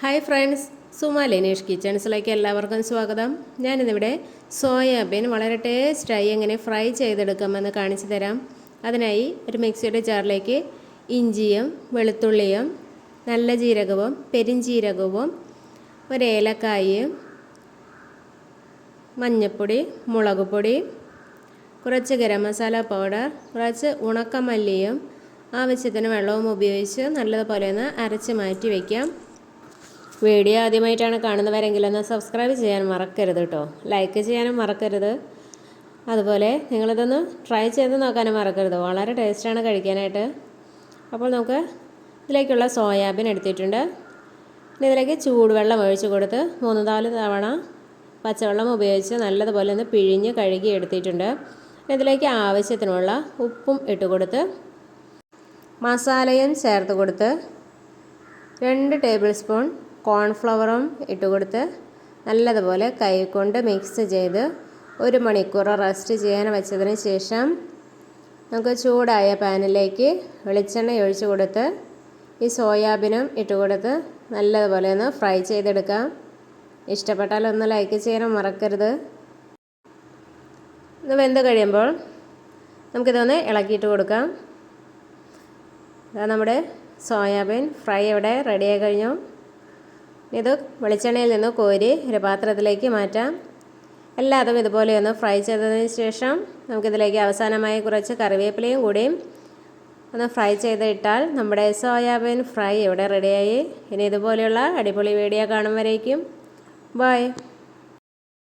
Hi friends Suma Lenish കിച്ചൺസിലേക്ക് എല്ലാവർക്കും സ്വാഗതം. ഞാനിന്നിവിടെ സോയാബീൻ വളരെ ടേസ്റ്റായി എങ്ങനെ ഫ്രൈ ചെയ്തെടുക്കാമെന്ന് കാണിച്ചു തരാം. അതിനായി ഒരു മിക്സിയുടെ ജാറിലേക്ക് ഇഞ്ചിയും വെളുത്തുള്ളിയും നല്ല ജീരകവും പെരിഞ്ചീരകവും ഒരു ഏലക്കായും മഞ്ഞൾപ്പൊടി മുളക് പൊടി കുറച്ച് ഗരം മസാല പൗഡർ കുറച്ച് ഉണക്കമല്ലിയും ആവശ്യത്തിന് വെള്ളവും ഉപയോഗിച്ച് നല്ലതുപോലെ ഒന്ന് അരച്ച് മാറ്റി വയ്ക്കാം വീഡിയോ ആദ്യമായിട്ടാണ് കാണുന്നവരെങ്കിൽ ഒന്ന് സബ്സ്ക്രൈബ് ചെയ്യാൻ മറക്കരുത് കേട്ടോ ലൈക്ക് ചെയ്യാനും മറക്കരുത്. അതുപോലെ നിങ്ങളിതൊന്ന് ട്രൈ ചെയ്ത് നോക്കാനും മറക്കരുത്. വളരെ ടേസ്റ്റാണ് കഴിക്കാനായിട്ട്. അപ്പോൾ നമുക്ക് ഇതിലേക്കുള്ള സോയാബീൻ എടുത്തിട്ടുണ്ട്. ഇനി ഇതിലേക്ക് ചൂടുവെള്ളം ഒഴിച്ചു കൊടുത്ത് മൂന്ന് നാല് തവണ പച്ചവെള്ളം ഉപയോഗിച്ച് നല്ലതുപോലെ ഒന്ന് പിഴിഞ്ഞ് കഴുകി എടുത്തിട്ടുണ്ട്. ഇതിലേക്ക് ആവശ്യത്തിനുള്ള ഉപ്പും ഇട്ട് കൊടുത്ത് മസാലയും ചേർത്ത് കൊടുത്ത് രണ്ട് ടേബിൾ സ്പൂൺ കോൺഫ്ലവറും ഇട്ട് കൊടുത്ത് നല്ലതുപോലെ കൈകൊണ്ട് മിക്സ് ചെയ്ത് ഒരു മണിക്കൂർ റെസ്റ്റ് ചെയ്യാൻ വെച്ചതിന് ശേഷം നമുക്ക് ചൂടായ പാനിലേക്ക് വെളിച്ചെണ്ണ ഒഴിച്ചു കൊടുത്ത് ഈ സോയാബീനും ഇട്ട് കൊടുത്ത് നല്ലതുപോലെ ഒന്ന് ഫ്രൈ ചെയ്തെടുക്കാം. ഇഷ്ടപ്പെട്ടാൽ ഒന്ന് ലൈക്ക് ചെയ്യാനും മറക്കരുത്. ഇത് വെന്ത് കഴിയുമ്പോൾ നമുക്കിതൊന്ന് ഇളക്കിയിട്ട് കൊടുക്കാം. ഇതാ നമ്മുടെ സോയാബീൻ ഫ്രൈ ഇവിടെ റെഡിയായി കഴിഞ്ഞു. ഇത് വെളിച്ചെണ്ണയിൽ നിന്ന് കോരി ഒരു പാത്രത്തിലേക്ക് മാറ്റാം. എല്ലാതും ഇതുപോലെ ഒന്ന് ഫ്രൈ ചെയ്തതിന് ശേഷം നമുക്കിതിലേക്ക് അവസാനമായി കുറച്ച് കറിവേപ്പിലയും കൂടിയും ഒന്ന് ഫ്രൈ ചെയ്ത് ഇട്ടാൽ നമ്മുടെ സോയാബീൻ ഫ്രൈ ഇവിടെ റെഡിയായി ഇനി ഇതുപോലെയുള്ള അടിപൊളി വീഡിയോ കാണും വരേക്കും. ബൈ